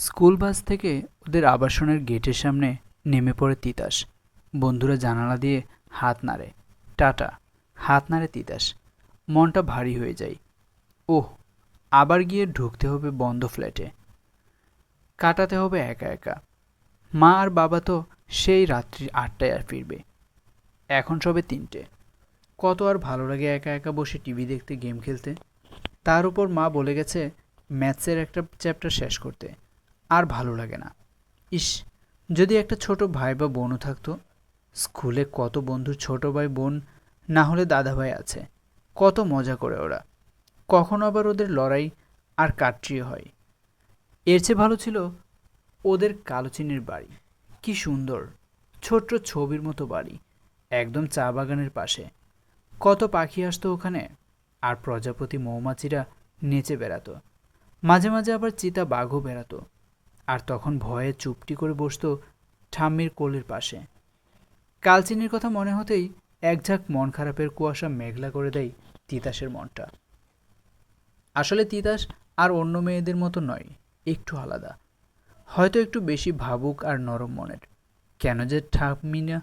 School bus থেকে ওদের আবাসনের গেটের সামনে নেমে পড়ে তিতাস। বন্ধুরা জানালা দিয়ে হাত নাড়ে। টাটা, হাত নাড়ে তিতাস। মনটা ভারী হয়ে যায়। ওহ, আবার গিয়ে ঢুকতে হবে বন্ধ ফ্ল্যাটে। কাটাতে হবে একা একা। মা আর বাবা তো সেই রাত্রি আটটায় আর ফিরবে। এখন সবে তিনটে। কত আর ভালো লাগে একা একা বসে টিভি দেখতে, গেম খেলতে? তার উপর মা বলে গেছে, ম্যাথসের একটা চ্যাপ্টার শেষ করতে। আর ভালো লাগে না। ইস, যদি একটা ছোট ভাই বা বোনও থাকতো, স্কুলে কত বন্ধুর ছোট ভাই বোন না হলে দাদা ভাই আছে, কত মজা করে ওরা। কখনো আবার ওদের লড়াই আর কাট্রিয়ে হয়। এর চেয়ে ভালো ছিল ওদের কালোচিনির বাড়ি। কি সুন্দর, ছোট্ট ছবির মতো বাড়ি, একদম চা বাগানের পাশে। কত পাখি আসতো ওখানে, আর প্রজাপতি মৌমাছিরা নেচে বেড়াতো। মাঝে মাঝে আবার চিতা বাঘও বেড়াতো। আর তখন ভয়ে চুপটি করে বসতো ঠাম্মির কোলের পাশে। কালচিনির কথা মনে হতেই একঝাঁক মন খারাপের কুয়াশা মেঘলা করে দেয় তিতাসের মনটা। আসলে তিতাস আর অন্য মেয়েদের মতো নয়, একটু আলাদা। হয়তো একটু বেশি ভাবুক আর নরম মনের। কেন যে ঠাম্মিনা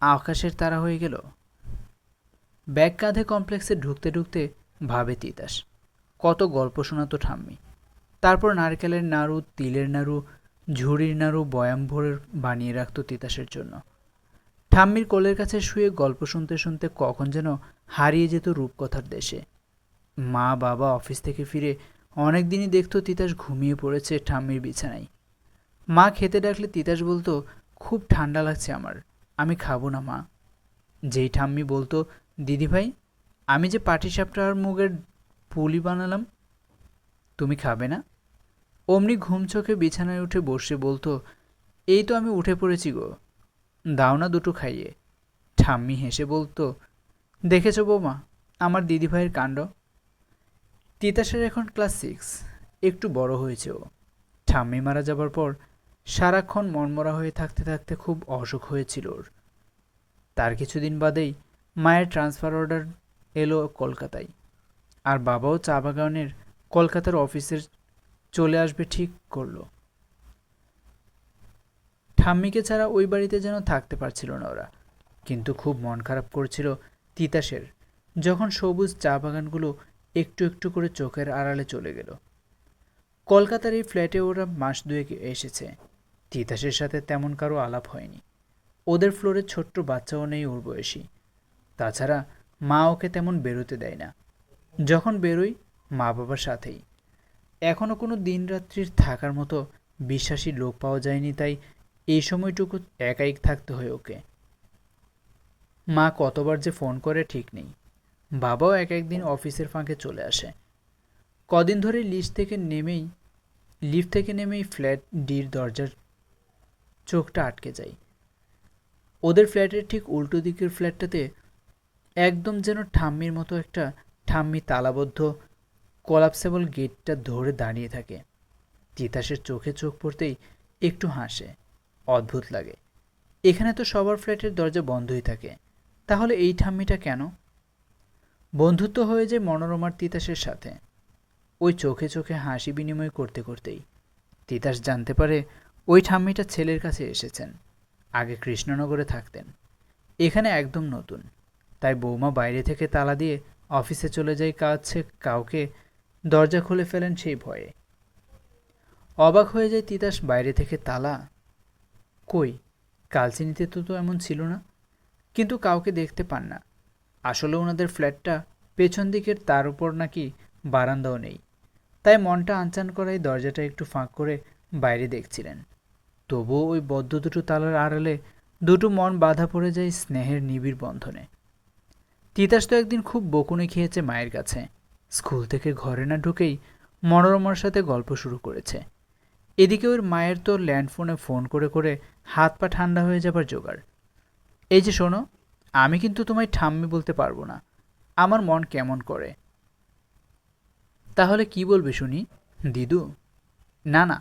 আকাশের তারা হয়ে গেল। ব্যাগ কাঁধে কমপ্লেক্সে ঢুকতে ঢুকতে ভাবে তিতাস, কত গল্প শোনাতো ঠাম্মি। তারপর নারকেলের নাড়ু, তিলের নাড়ু, ঝুড়ির নাড়ু, বয়াম ভরে বানিয়ে রাখত তিতাসের জন্য। ঠাম্মির কোলের কাছে শুয়ে গল্প শুনতে শুনতে কখন যেন হারিয়ে যেত রূপকথার দেশে। মা বাবা অফিস থেকে ফিরে অনেক দিনই দেখতো তিতাস ঘুমিয়ে পড়েছে ঠাম্মির বিছানায়। মা খেতে ডাকলে তিতাস বলতো, খুব ঠান্ডা লাগছে আমার, আমি খাব না মা। যেই ঠাম্মি বলতো, দিদিভাই, আমি যে পাটিসাপটা আর মুগের পুলি বানালাম তুমি খাবে না? অমনি ঘুম চোখে বিছানায় উঠে বসে বলতো, এই তো আমি উঠে পড়েছি গো। দাও না দুটো খাইয়ে। ঠাম্মি হেসে বলতো, দেখেছ বৌমা, আমার দিদিভাইয়ের কাণ্ড? তিতাসের এখন ক্লাস সিক্স, একটু বড় হয়েছে ও। ঠাম্মি মারা যাবার পর সারাক্ষণ মনমরা হয়ে থাকতে থাকতে খুব অসুখ হয়েছিল ওর। তার কিছুদিন বাদেই মায়ের ট্রান্সফার অর্ডার এলো কলকাতায়। আর বাবাও চা বাগানের কলকাতার অফিসের চলে আসবে ঠিক করল। ঠাম্মিকে ছাড়া ওই বাড়িতে যেন থাকতে পারছিল না ওরা। কিন্তু খুব মন খারাপ করছিল তিতাসের, যখন সবুজ চা বাগানগুলো একটু একটু করে চোখের আড়ালে চলে গেল। কলকাতার এই ফ্ল্যাটে ওরা মাস দুয়েক এসেছে। তিতাসের সাথে তেমন কারও আলাপ হয়নি। ওদের ফ্লোরে ছোট্ট বাচ্চাও নেই ওর বয়সী। তাছাড়া মা ওকে তেমন বেরোতে দেয় না। যখন বেরোই মা বাবার সাথেই। এখনও কোনো দিনরাত্রির থাকার মতো বিশ্বাসী লোক পাওয়া যায়নি, তাই এই সময়টুকু একাই থাকতে হয় ওকে। মা কতবার যে ফোন করে ঠিক নেই। বাবাও এক একদিন অফিসের ফাঁকে চলে আসে। কদিন ধরে লিফট থেকে নেমেই, লিফট থেকে নেমেই ফ্ল্যাট ডির দরজার চোখটা আটকে যায়। ওদের ফ্ল্যাটের ঠিক উল্টো দিকের ফ্ল্যাটটাতে একদম যেন ঠাম্মির মতো একটা ঠাম্মি তালাবদ্ধ কলাপসেবল গেটটা ধরে দাঁড়িয়ে থাকে। তিতাসের চোখে চোখ পড়তেই একটু হাসে। অদ্ভুত লাগে। এখানে তো সবার ফ্ল্যাটের দরজা বন্ধই থাকে। তাহলে এই ঠাম্মিটা কেন? বন্ধুত্ব হয়ে যায় মনোরমার তিতাসের সাথে। ওই চোখে চোখে হাসি বিনিময় করতে করতেই। তিতাস জানতে পারে ওই ঠাম্মিটা ছেলের কাছে এসেছেন। আগে কৃষ্ণনগরে থাকতেন। এখানে একদম নতুন। তাই বৌমা বাইরে থেকে তালা দিয়ে অফিসে চলে যায় কাছে কাউকে দরজা খুলে ফেলেন সেই ভয়ে। অবাক হয়ে যায় তিতাস বাইরে থেকে তালা। কই, কালচিনিতে তো তো এমন ছিল না। কিন্তু কাউকে দেখতে পান না। আসলে ওনাদের ফ্ল্যাটটা পেছন দিকের তার উপর নাকি বারান্দাও নেই। তাই মনটা আনচান করাই দরজাটা একটু ফাঁক করে বাইরে দেখছিলেন। তবুও ওই বদ্ধ দুটো তালার আড়ালে দুটো মন বাধা পড়ে যায় স্নেহের নিবিড় বন্ধনে। তিতাস তো একদিন খুব বকুনে খেয়েছে মায়ের কাছে। স্কুল থেকে ঘরে না ঢুকেই মনোরমার সাথে গল্প শুরু করেছে। এদিকে ওর মায়ের তো ল্যান্ডফোনে ফোন করে করে হাত পা ঠান্ডা হয়ে যাবার জোগাড়। এই যে শোনো, আমি কিন্তু তোমায় ঠাম্মি বলতে পারব না। আমার মন কেমন করে? তাহলে কি বলবে শুনি? দিদু? না না,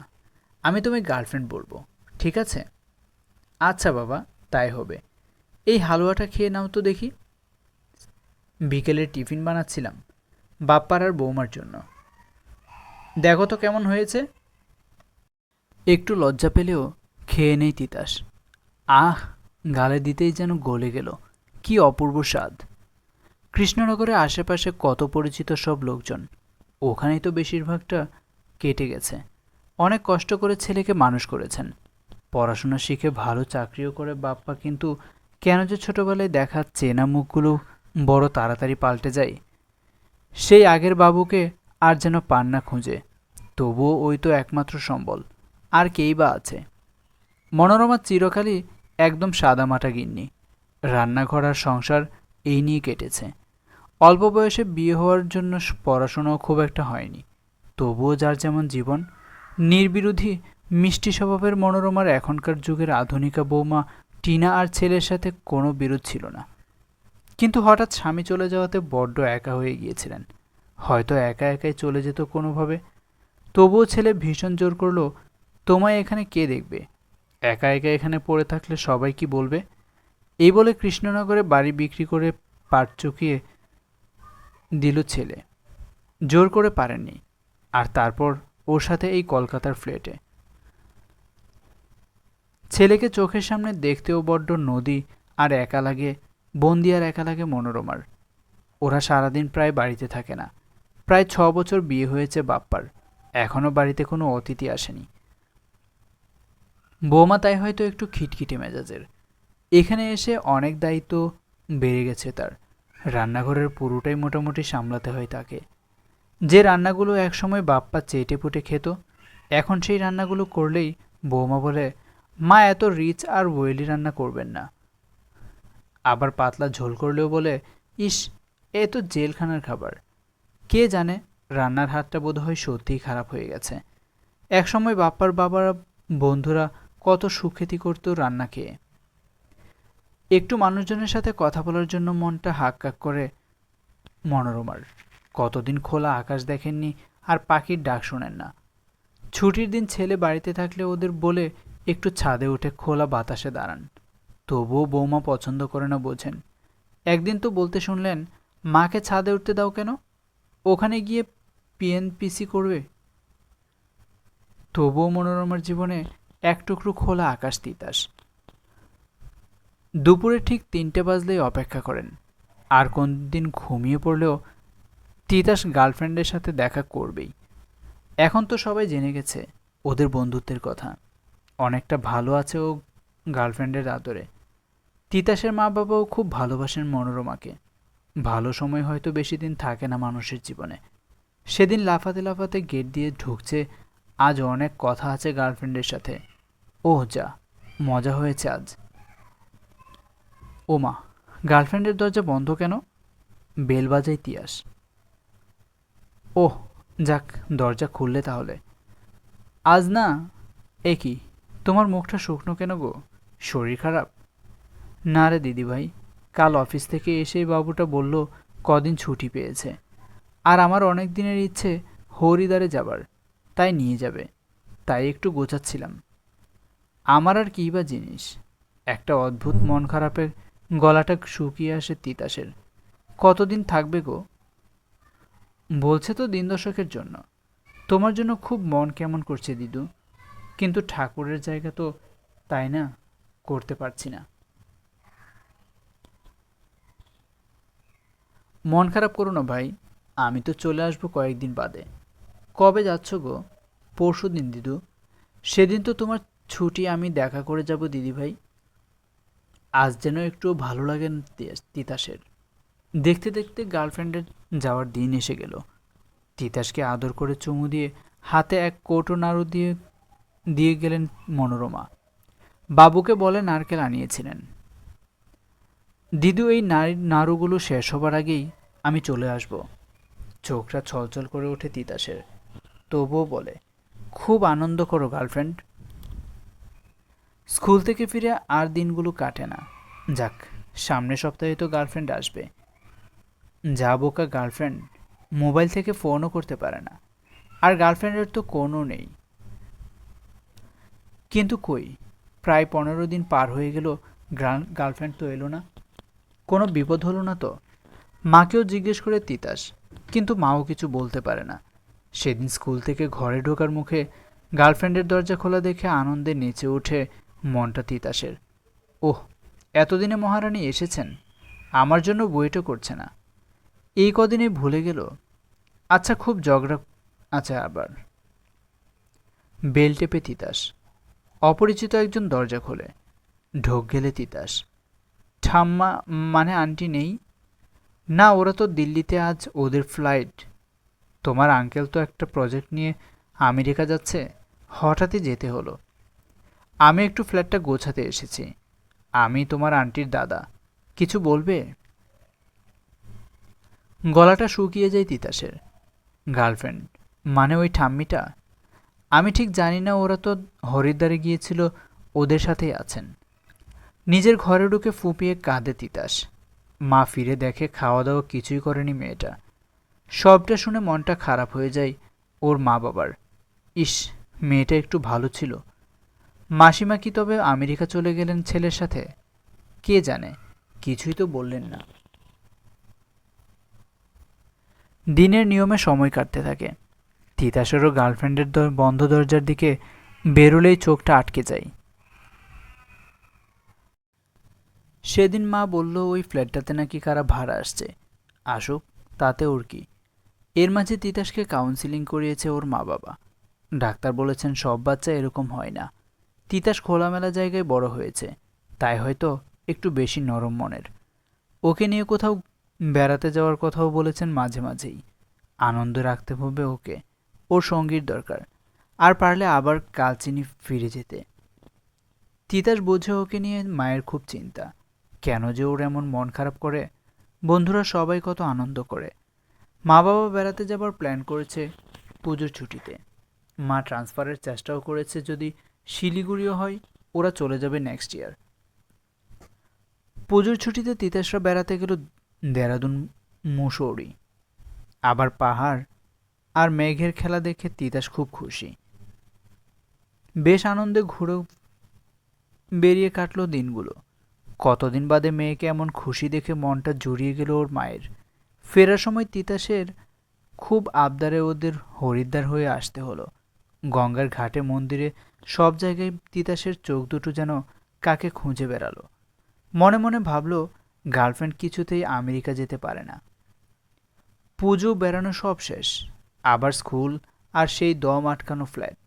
আমি তোমায় গার্লফ্রেন্ড বলব, ঠিক আছে? আচ্ছা বাবা, তাই হবে। এই হালুয়াটা খেয়ে নাও তো দেখি। বিকেলের টিফিন বানাচ্ছিলাম। বাপ্পার বৌমার জন্য। দেখো তো কেমন হয়েছে। একটু লজ্জা পেলেও খেয়ে নেই তিতাস। আহ, গালে দিতেই যেন গলে গেল। কি অপূর্ব স্বাদ। কৃষ্ণনগরের আশেপাশে কত পরিচিত সব লোকজন। ওখানেই তো বেশিরভাগটা কেটে গেছে। অনেক কষ্ট করে ছেলেকে মানুষ করেছেন। পড়াশোনা শিখে ভালো চাকরিও করে বাপ্পা, কিন্তু কেন যে ছোটবেলায় দেখা চেনা মুখগুলো বড় তাড়াতাড়ি পাল্টে যায় সেই আগের বাবুকে আর যেন পান না খুঁজে। তবুও ওই তো একমাত্র সম্বল, আর কেই বা আছে। মনোরমা চিরকালই একদম সাদামাটা গিন্নি। রান্নাঘর আর সংসার এই নিয়ে কেটেছে। অল্প বয়সে বিয়ে হওয়ার জন্য পড়াশোনাও খুব একটা হয়নি। তবুও যার যেমন জীবন, নির্বিরোধী মিষ্টি স্বভাবের মনোরমার এখনকার যুগের আধুনিকা বৌমা টিনা আর ছেলের সাথে কোনো বিরোধ ছিল না। কিন্তু হঠাৎ স্বামী চলে যাওয়াতে বড্ড একা হয়ে গিয়েছিলেন। হয়তো একা একাই চলে যেত কোনোভাবে। তবুও ছেলে ভীষণ জোর করল, তোমায় এখানে কে দেখবে? একা একা এখানে পড়ে থাকলে সবাই কি বলবে? এই বলে কৃষ্ণনগরে বাড়ি বিক্রি করে পাট চুকিয়ে দিল ছেলে। জোর করে পারেননি। আর তারপর ওর সাথে এই কলকাতার ফ্ল্যাটে। ছেলেকে চোখের সামনে দেখতেও বড্ড নদী আর একা লাগে। বন্দি আর একা লাগে মনোরমার। ওরা সারাদিন প্রায় বাড়িতে থাকে না। প্রায় ছ বছর বিয়ে হয়েছে বাপ্পার। এখনও বাড়িতে কোনো অতিথি আসেনি। বৌমা তাই হয়তো একটু খিটখিটে মেজাজের। এখানে এসে অনেক দায়িত্ব বেড়ে গেছে তার। রান্নাঘরের পুরোটাই মোটামুটি সামলাতে হয় তাকে। যে রান্নাগুলো একসময় বাপ্পা চেটে পুটে খেত, এখন সেই রান্নাগুলো করলেই বৌমা বলে, মা, এত রিচ আর ওয়েলি রান্না করবেন না। আবার পাতলা ঝোল করলেও বলে, ইস, এ তো জেলখানার খাবার। কে জানে, রান্নার হাতটা বোধহয় সত্যিই খারাপ হয়ে গেছে। একসময় বাপ্পার বাবারা, বন্ধুরা কত সুখ্যাতি করতো রান্না খেয়ে। একটু মানুষজনের সাথে কথা বলার জন্য মনটা হাক কাক করে মনোরমার। কতদিন খোলা আকাশ দেখেননি আর পাখির ডাক শোনেন না। ছুটির দিন ছেলে বাড়িতে থাকলে ওদের বলে, একটু ছাদে উঠে খোলা বাতাসে দাঁড়ান। তবুও বৌমা পছন্দ করে না বোঝেন। একদিন তো বলতে শুনলেন, মাকে ছাদে উঠতে দাও কেন? ওখানে গিয়ে পিএনপিসি করবে? তবুও মনোরমার জীবনে এক টুকরো খোলা আকাশ তিতাস। দুপুরে ঠিক তিনটে বাজলেই অপেক্ষা করেন। আর কোন দিন ঘুমিয়ে পড়লেও তিতাস গার্লফ্রেন্ডের সাথে দেখা করবেই। এখন তো সবাই জেনে গেছে, ওদের বন্ধুত্বের কথা। অনেকটা ভালো আছে ও গার্লফ্রেন্ডের আদরে। তিতাসের মা বাবাও খুব ভালোবাসেন মনোরমাকে। ভালো সময় হয়তো বেশি দিন থাকে না মানুষের জীবনে। সেদিন লাফাতে লাফাতে গেট দিয়ে ঢুকছে, আজ অনেক কথা আছে গার্লফ্রেন্ডের সাথে। ওহ যা, মজা হয়েছে আজ। ওমা, গার্লফ্রেন্ডের দরজা বন্ধ কেন? বেল বাজাই তিয়াস। ওহ, যাক, দরজা খুললে তাহলে। আজ না এ কি তোমার মুখটা শুকনো কেন গো? শরীর খারাপ? না রে দিদিভাই, কাল অফিস থেকে এসেই বাবুটা বলল কদিন ছুটি পেয়েছে। আর আমার অনেক দিনের ইচ্ছে হরিদ্বারে যাবার, তাই নিয়ে যাবে। তাই একটু গোছাচ্ছিলাম। আমার আর কী বা জিনিস। একটা অদ্ভুত মন খারাপের গলাটা শুকিয়ে আসে তিতাসের। কতদিন থাকবে গো? বলছে তো দিন দশকের জন্য। তোমার জন্য খুব মন কেমন করছে দিদু। কিন্তু ঠাকুরের জায়গা তো তাই না, করতে পারছি না। মন খারাপ করো না ভাই, আমি তো চলে আসব কয়েকদিন বাদে। কবে যাচ্ছ গো? পরশু দিন, দিদু। সেদিন তো তোমার ছুটি, আমি দেখা করে যাব দিদিভাই আজ যেন একটু ভালো লাগে তিতাসের। দেখতে দেখতে গার্লফ্রেন্ডের যাওয়ার দিন এসে গেল। তিতাসকে আদর করে চুমু দিয়ে হাতে এক কৌটো নাড়ু দিয়ে দিয়ে গেলেন মনোরমা। বাবুকে বলে নারকেল আনিয়েছিলেন। দিদু এই নারীর নাড়ুগুলো শেষ হবার আগেই আমি চলে আসব। চোখটা ছলছল করে ওঠে তিতাসের। তবুও বলে, খুব আনন্দ করো গার্লফ্রেন্ড। স্কুল থেকে ফিরে আর দিনগুলো কাটে না। যাক, সামনের সপ্তাহে তো গার্লফ্রেন্ড আসবে। যা বোকা গার্লফ্রেন্ড, মোবাইল থেকে ফোনও করতে পারে না। আর গার্লফ্রেন্ডের তো কোনো নেই। কিন্তু কই, প্রায় পনেরো দিন পার হয়ে গেল গার্লফ্রেন্ড তো এলো না। কোনো বিপদ হলো না তো? মাকেও জিজ্ঞেস করে তিতাস, কিন্তু মাও কিছু বলতে পারে না। সেদিন স্কুল থেকে ঘরে ঢোকার মুখে গার্লফ্রেন্ডের দরজা খোলা দেখে আনন্দে নেচে ওঠে মনটা তিতাসের। ওহ, এতদিনে মহারানী এসেছেন, আমার জন্য বইটা করছে না। এই কদিনে ভুলে গেল? আচ্ছা খুব ঝগড়া আচ্ছা আবার। বেল টেপে তিতাস, অপরিচিত একজন দরজা খোলে। ঢোক গেলে তিতাস ঠাম্মা মানে আন্টি নেই। না, ওরা তো দিল্লিতে আজ ওদের ফ্লাইট তোমার আঙ্কেল তো একটা প্রজেক্ট নিয়ে আমেরিকা যাচ্ছে। হঠাৎই যেতে হলো। আমি একটু ফ্ল্যাটটা গোছাতে এসেছি। আমি তোমার আন্টির দাদা। কিছু বলবে? গলাটা শুকিয়ে যায় তিতাসের। গার্লফ্রেন্ড মানে ওই ঠাম্মিটা? আমি ঠিক জানি না, ওরা তো হরিদ্বারে গিয়েছিল, ওদের সাথেই আছেন। নিজের ঘরে ঢুকে ফুপিয়ে কাঁদে তিতাস। মা ফিরে দেখে খাওয়া দাওয়া কিছুই করেনি মেয়েটা। সবটা শুনে মনটা খারাপ হয়ে যায় ওর মা বাবার। ইস, মেয়েটা একটু ভালো ছিল। মাসিমা কি তবে আমেরিকা চলে গেলেন ছেলের সাথে? কে জানে? কিছুই তো বললেন না। দিনের নিয়মে সময় কাটতে থাকে। তিতাসেরও গার্লফ্রেন্ডের বন্ধ দরজার দিকে বেরোলেই চোখটা আটকে যায়। সেদিন মা বলল, ওই ফ্ল্যাটটাতে নাকি কারা ভাড়া আসছে। আসুক তাতে ওর কি? এর মাঝে তিতাসকে কাউন্সিলিং করিয়েছে ওর মা বাবা। ডাক্তার বলেছেন, সব বাচ্চা এরকম হয় না। তিতাস খোলামেলা জায়গায় বড় হয়েছে। তাই হয়তো একটু বেশি নরম মনের। ওকে নিয়ে কোথাও বেড়াতে যাওয়ার কথাও বলেছেন মাঝে মাঝেই। আনন্দ রাখতে হবে ওকে। ওর সঙ্গীর দরকার। আর পারলে আবার কালচিনি ফিরে যেতে। তিতাস বোঝে ওকে নিয়ে মায়ের খুব চিন্তা। কেন যে ওর এমন মন খারাপ করে? বন্ধুরা সবাই কত আনন্দ করে। মা বাবা বেড়াতে যাবার প্ল্যান করেছে পুজোর ছুটিতে। মা ট্রান্সফারের চেষ্টাও করেছে যদি শিলিগুড়িও হয়, ওরা চলে যাবে নেক্সট ইয়ার পুজোর ছুটিতে তিতাসরা বেড়াতে গেল দেরাদুন মুসৌরি। আবার পাহাড় আর মেঘের খেলা দেখে তিতাস খুব খুশি। বেশ আনন্দে ঘুরে বেরিয়ে কাটলো দিনগুলো। কতদিন বাদে মেয়েকে এমন খুশি দেখে মনটা জুড়িয়ে গেল ওর মায়ের। ফেরার সময় তিতাসের খুব আবদারে ওদের হরিদ্বার হয়ে আসতে হলো। গঙ্গার ঘাটে, মন্দিরে, সব জায়গায় তিতাসের চোখ দুটো যেন কাকে খুঁজে বেড়ালো। মনে মনে ভাবল, গার্লফ্রেন্ড কিছুতেই আমেরিকা যেতে পারে না। পুজো, বেড়ানো সব শেষ। আবার স্কুল আর সেই দম আটকানো ফ্ল্যাট।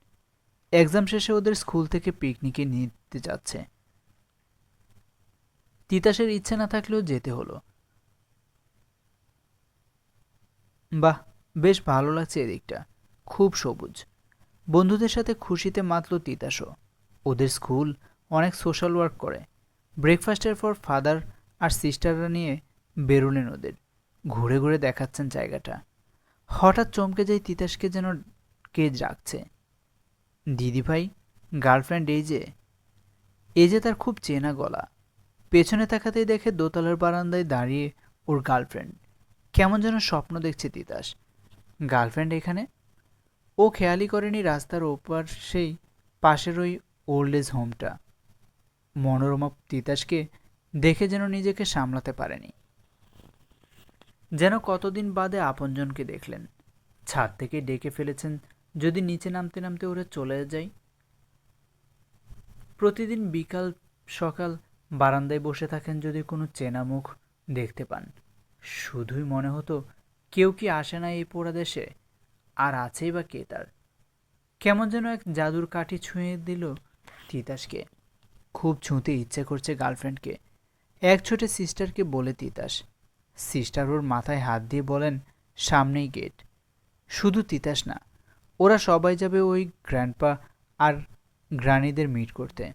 এক্সাম শেষে ওদের স্কুল থেকে পিকনিকে নিতে যাচ্ছে। তিতাসের ইচ্ছে না থাকলেও যেতে হলো। বাহ, বেশ ভালো লাগছে এদিকটা। খুব সবুজ। বন্ধুদের সাথে খুশিতে মাতল তিতাসও। ওদের স্কুল অনেক সোশ্যাল ওয়ার্ক করে। ব্রেকফাস্টের পর ফাদার আর সিস্টাররা নিয়ে বেরোলেন ওদের। ঘুরে ঘুরে দেখাচ্ছেন জায়গাটা। হঠাৎ চমকে যায় তিতাসকে যেন কে রাখছে। দিদিভাই, গার্লফ্রেন্ড এই যে। এই যে তার খুব চেনা গলা। পেছনে তাকাতেই দেখে দোতলার বারান্দায় দাঁড়িয়ে ওর গার্লফ্রেন্ড। কেমন যেন স্বপ্ন দেখছে তিতাস। গার্লফ্রেন্ড এখানে? ও খেয়ালই করেনি রাস্তার ওপার সেই পাশের ওই ওল্ড এজ হোমটা। মনোরমা তিতাসকে দেখে যেন নিজেকে সামলাতে পারেনি। যেন কতদিন বাদে আপনজনকে দেখলেন। ছাদ থেকে ডেকে ফেলেছেন যদি নিচে নামতে নামতে ওরা চলে যায়। প্রতিদিন বিকাল সকাল বারান্দায় বসে থাকেন যদি কোনো চেনা মুখ দেখতে পান। শুধুই মনে হতো, কেউ কি আসে না এই পোড়া দেশে? আর আছেই বা কে তার? কেমন যেন এক জাদুর কাঠি ছুঁয়ে দিল তিতাসকে। খুব ছুঁতে ইচ্ছে করছে গার্লফ্রেন্ডকে। এক ছোটে সিস্টারকে বলে তিতাস। সিস্টার ওর মাথায় হাত দিয়ে বলেন, সামনেই গেট। শুধু তিতাস না, ওরা সবাই যাবে ওই গ্র্যান্ডপা আর গ্রানিদের মিট করতে।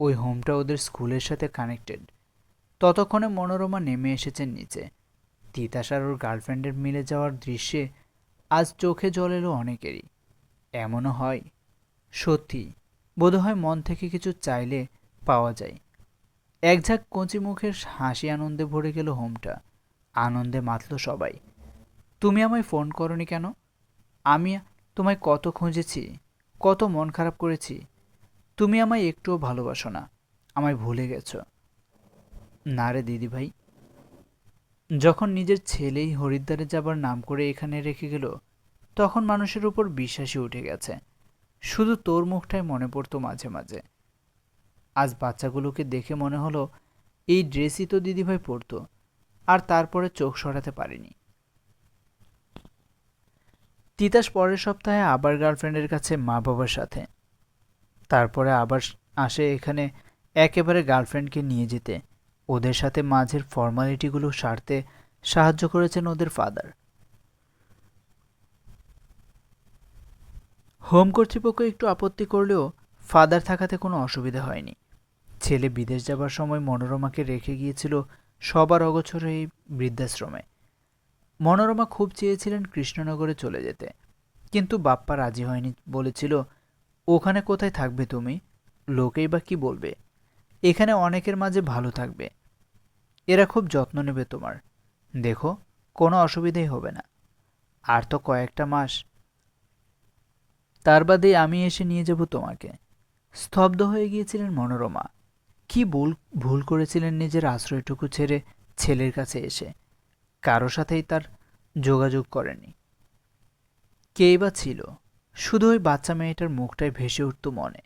ওই হোমটা ওদের স্কুলের সাথে কানেক্টেড। ততক্ষণে মনোরমা নেমে এসেছেন নিচে। তিতাস আর ওর গার্লফ্রেন্ডের মিলে যাওয়ার দৃশ্যে আজ চোখে জল এলো অনেকেরই। এমনও হয়। সত্যি, বোধহয় মন থেকে কিছু চাইলে পাওয়া যায়। এক ঝাঁক কচি মুখের হাসি আনন্দে ভরে গেল হোমটা। আনন্দে মাতল সবাই। তুমি আমায় ফোন করনি কেন? আমি তোমায় কত খুঁজেছি, কত মন খারাপ করেছি তুমি আমায় একটুও ভালোবাসো না। আমায় ভুলে গেছো। না রে দিদিভাই যখন নিজের ছেলেই হরিদ্বারে যাবার নাম করে এখানে রেখে গেল, তখন মানুষের উপর বিশ্বাসই উঠে গেছে। শুধু তোর মুখটাই মনে পড়তো মাঝে মাঝে। আজ বাচ্চাগুলোকে দেখে মনে হলো, এই ড্রেসই তো দিদিভাই পরতো, আর তারপরে চোখ সরাতে পারিনি। তিতাস পরের সপ্তাহে আবার গার্লফ্রেন্ডের কাছে মা বাবার সাথে। তারপরে আবার আসে এখানে একেবারে গার্লফ্রেন্ডকে নিয়ে যেতে। ওদের সাথে মাঝের ফর্মালিটিগুলো সারতে সাহায্য করেছেন ওদের ফাদার। হোম কর্তৃপক্ষ একটু আপত্তি করলেও ফাদার থাকাতে কোনো অসুবিধা হয়নি। ছেলে বিদেশ যাবার সময় মনোরমাকে রেখে গিয়েছিল সবার অগোচর এই বৃদ্ধাশ্রমে। মনোরমা খুব চেয়েছিলেন কৃষ্ণনগরে চলে যেতে, কিন্তু বাপ্পা রাজি হয়নি বলেছিল ওখানে কোথায় থাকবে তুমি? লোকেই বা কি বলবে? এখানে অনেকের মাঝে ভালো থাকবে। এরা খুব যত্ন নেবে তোমার। দেখো, কোনো অসুবিধাই হবে না। আর তো কয়েকটা মাস। তার বাদে আমি এসে নিয়ে যাব তোমাকে। স্তব্ধ হয়ে গিয়েছিলেন মনোরমা। কি ভুল ভুল করেছিলেন নিজের আশ্রয়টুকু ছেড়ে ছেলের কাছে এসে। কারও সাথেই তার যোগাযোগ করেনি। কেই বা ছিল? শুধু ওই বাচ্চা মেয়েটার মুখটাই ভেসে উঠত মনে।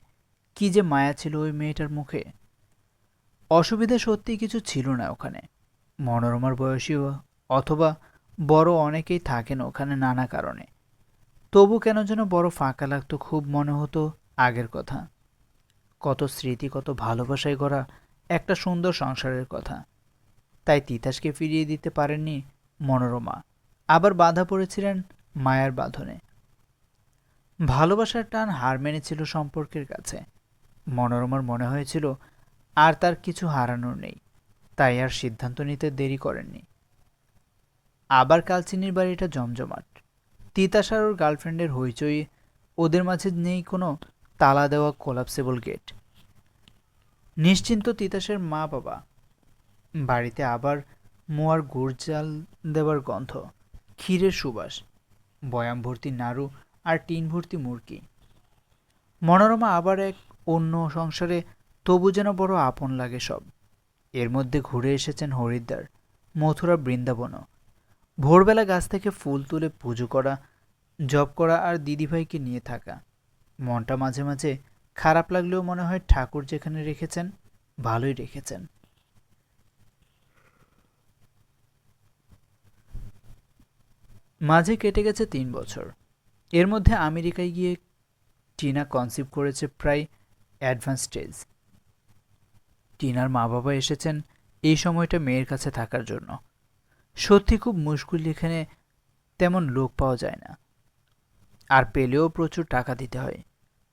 কি যে মায়া ছিল ওই মেয়েটার মুখে। অসুবিধা সত্যি কিছু ছিল না ওখানে। মনোরমার বয়সীও, অথবা বড় অনেকেই থাকেন ওখানে নানা কারণে। তবু কেন যেন বড় ফাঁকা লাগতো খুব মনে হতো আগের কথা। কত স্মৃতি, কত ভালোবাসায় গড়া একটা সুন্দর সংসারের কথা। তাই তিতাসকে ফিরিয়ে দিতে পারেননি মনোরমা। আবার বাধা পড়েছিলেন মায়ার বাঁধনে। ভালোবাসার টান হার মেনেছিল সম্পর্কের কাছে। মনোরমার মনে হয়েছিল, আর তার কিছু হারানোর নেই। তাই আর সিদ্ধান্ত নিতে দেরি করেননি। আবার কালচিনির বাড়িটা জমজমাট। তিতাস আর ওর গার্লফ্রেন্ডের হইচই ওদের মাঝে নেই কোনো তালা দেওয়া কোলাপসেবল গেট নিশ্চিন্ত তিতাসের মা বাবা বাড়িতে আবার মোয়ার গুড় চাল দেওয়ার গন্ধ। ক্ষীরের সুবাস। বয়াম ভর্তি নাড়ু আর টিন ভর্তি মুরগি। মনোরমা আবার এক অন্য সংসারে তবু যেন বড় আপন লাগে সব। এর মধ্যে ঘুরে এসেছেন হরিদ্বার, মথুরা, বৃন্দাবনও। ভোরবেলা গাছ থেকে ফুল তুলে পুজো করা, জপ করা আর দিদিভাইকে নিয়ে থাকা। মনটা মাঝে মাঝে খারাপ লাগলেও মনে হয় ঠাকুর যেখানে রেখেছেন, ভালোই রেখেছেন। মাঝে কেটে গেছে তিন বছর। এর মধ্যে আমেরিকায় গিয়ে টিনা কনসিভ করেছে প্রায় অ্যাডভান্স স্টেজ টিনার মা বাবা এসেছেন এই সময়টা মেয়ের কাছে থাকার জন্য। সত্যি খুব মুশকিল এখানে তেমন লোক পাওয়া যায় না। আর পেলেও প্রচুর টাকা দিতে হয়,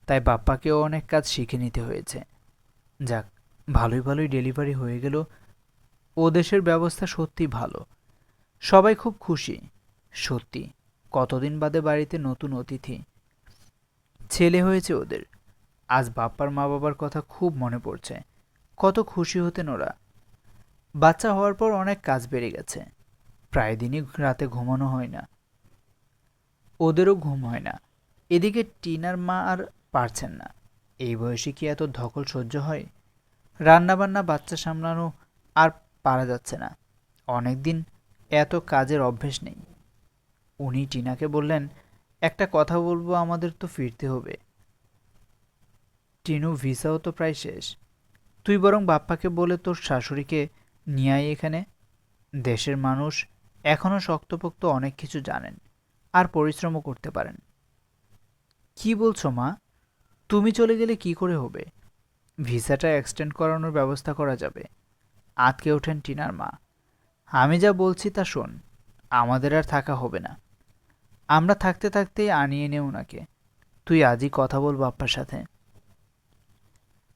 তাই বাপ্পাকেও অনেক কাজ শিখে নিতে হয়েছে। যাক, ভালোই ভালোই ডেলিভারি হয়ে গেল। ও দেশের ব্যবস্থা সত্যি ভালো। সবাই খুব খুশি, সত্যি। কতদিন বাদে বাড়িতে নতুন অতিথি? ছেলে হয়েছে ওদের। আজ বাপ্পার মা বাবার কথা খুব মনে পড়ছে। কত খুশি হতেন ওরা। বাচ্চা হওয়ার পর অনেক কাজ বেড়ে গেছে। প্রায় দিনই রাতে ঘুমানো হয় না। ওদেরও ঘুম হয় না। এদিকে টিনার মা আর পারছেন না। এই বয়সে কি এত ধকল সহ্য হয়? রান্নাবান্না, বাচ্চা সামলানো আর পারা যাচ্ছে না। অনেক দিন এত কাজের অভ্যেস নেই। উনি টিনাকে বললেন, একটা কথা বলব, আমাদের তো ফিরতে হবে। টিনু ভিসাও তো প্রায় শেষ। তুই বরং বাপ্পাকে বলে তোর শাশুড়িকে নিয়ে আয় এখানে। দেশের মানুষ এখনও শক্তপোক্ত অনেক কিছু জানেন আর পরিশ্রমও করতে পারেন। কি বলছো মা? তুমি চলে গেলে কি করে হবে? ভিসাটা এক্সটেন্ড করানোর ব্যবস্থা করা যাবে। আতকে ওঠেন টিনার মা। আমি যা বলছি তা শোন, আমাদের আর থাকা হবে না। আমরা থাকতে থাকতেই আনিয়ে নে ওনাকে তুই আজই কথা বল বাপ্পার সাথে।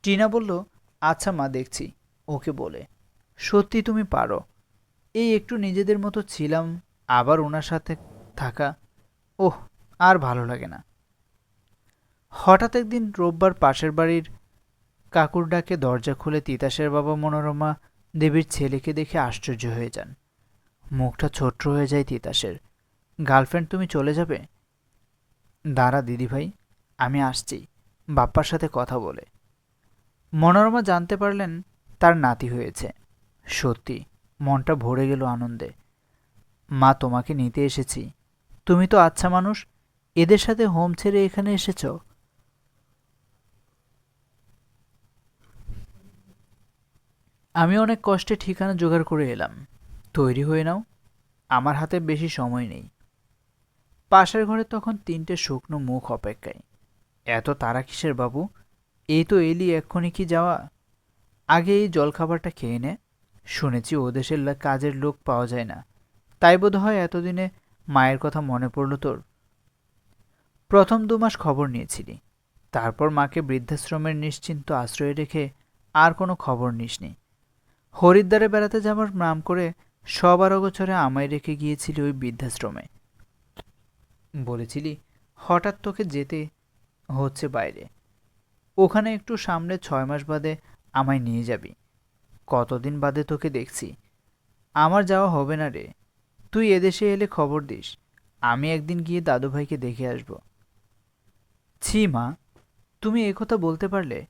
টিনা বলল আচ্ছা মা, দেখছি। ওকে বলে, সত্যি তুমি পারো। এই একটু নিজেদের মতো ছিলাম, আবার ওনার সাথে থাকা, ওহ, আর ভালো লাগে না। হঠাৎ একদিন রোববার পাশের বাড়ির কাকুর ডাকে দরজা খুলে তিতাসের বাবা মনোরমা দেবীর ছেলেকে দেখে আশ্চর্য হয়ে যান। মুখটা ছোট্ট হয়ে যায় তিতাসের। গার্লফ্রেন্ড তুমি চলে যাবে? দাঁড়া দিদিভাই আমি আসছি। বাপ্পার সাথে কথা বলে। মনোরমা জানতে পারলেন তার নাতি হয়েছে। সত্যি, মনটা ভরে গেল আনন্দে। মা, তোমাকে নিতে এসেছি। তুমি তো আচ্ছা মানুষ, এদের সাথে হোম ছেড়ে এখানে এসেছ? আমি অনেক কষ্টে ঠিকানা জোগাড় করে এলাম। তৈরি হয়ে নাও। আমার হাতে বেশি সময় নেই। পাশের ঘরে তখন তিনটে শুকনো মুখ অপেক্ষায়। এত তারা কিসের বাবু? এই তো এলি, এক্ষুনি কি যাওয়া? আগে এই জলখাবারটা খেয়ে নে। শুনেছি ও দেশের কাজের লোক পাওয়া যায় না। তাই বোধ হয় এতদিনে মায়ের কথা মনে পড়ল তোর। প্রথম দু মাস খবর নিয়েছিলি। তারপর মাকে বৃদ্ধাশ্রমের নিশ্চিন্ত আশ্রয়ে রেখে আর কোনো খবর নিসনি। হরিদ্বারে বেড়াতে যাবার নাম করে সবার অগোচরে আমায় রেখে গিয়েছিলি ওই বৃদ্ধাশ্রমে। বলেছিলি, হঠাৎ তোকে যেতে হচ্ছে বাইরে। ওখানে একটু সামনে ছয় মাস বাদে আমায় নিয়ে যাবি। কতদিন বাদে তোকে দেখছি। আমার যাওয়া হবে না রে। তুই এদেশে এলে খবর দিস। আমি একদিন গিয়ে দাদুভাইকে দেখে আসব। ছি মা, তুমি একথা বলতে পারলে?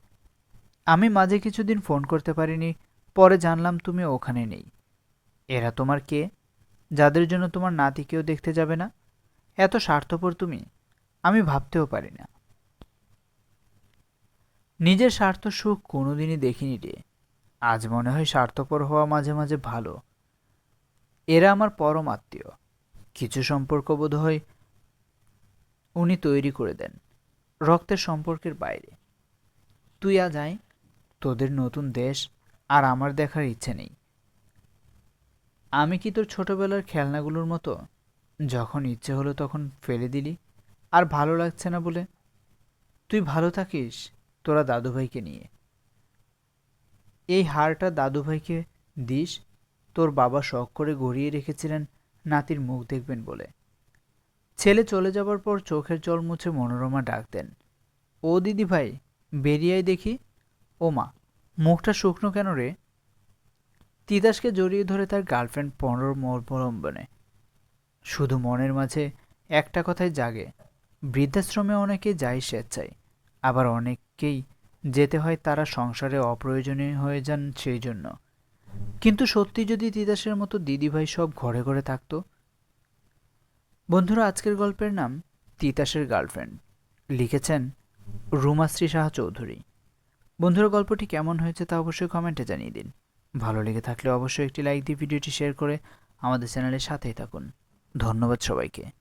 আমি মাঝে কিছুদিন ফোন করতে পারিনি, পরে জানলাম তুমি ওখানে নেই। এরা তোমার কে? যাদের জন্য তোমার নাতিকেও দেখতে যাবে না? এত স্বার্থপর তুমি? আমি ভাবতেও পারি না নিজের স্বার্থ সুখ কোনোদিনই দেখিনি রে। আজ মনে হয় স্বার্থপর হওয়া মাঝে মাঝে ভালো। এরা আমার পরম আত্মীয়। কিছু সম্পর্ক বোধ হয় উনি তৈরি করে দেন, রক্তের সম্পর্কের বাইরে। তুই আজ আয়, তোদের নতুন দেশ আর আমার দেখার ইচ্ছে নেই। আমি কি তোর ছোটবেলার খেলনাগুলোর মতো? যখন ইচ্ছে হলো তখন ফেলে দিলি। আর ভালো লাগছে না বলে। তুই ভালো থাকিস তোরা দাদুভাইকে নিয়ে। এই হারটা দাদুভাইকে দিস। তোর বাবা শখ করে গড়িয়ে রেখেছিলেন নাতির মুখ দেখবেন বলে। ছেলে চলে যাবার পর চোখের জল মুছে মনোরমা ডাক দেন। ও দিদি ভাই বেরিয়াই দেখি। ও মা, মুখটা শুকনো কেন রে? তিতাসকে জড়িয়ে ধরে তার গার্লফ্রেন্ড পনেরো অবলম্বনে শুধু মনের মাঝে একটা কথাই জাগে। বৃদ্ধাশ্রমে অনেকে যায় স্বেচ্ছায়, আবার অনেককেই যেতে হয় তারা সংসারে অপ্রয়োজনীয় হয়ে যান সেই জন্য। কিন্তু সত্যি যদি তিতাসের মতো দিদিভাই সব ঘরে ঘরে থাকতো? বন্ধুরা, আজকের গল্পের নাম তিতাসের গার্লফ্রেন্ড। লিখেছেন রুমাশ্রী সাহা চৌধুরী। বন্ধুরা, গল্পটি কেমন হয়েছে তা অবশ্যই কমেন্টে জানিয়ে দিন। ভালো লেগে থাকলে অবশ্যই একটি লাইক দিয়ে ভিডিওটি শেয়ার করে আমাদের চ্যানেলের সাথেই থাকুন। ধন্যবাদ সবাইকে।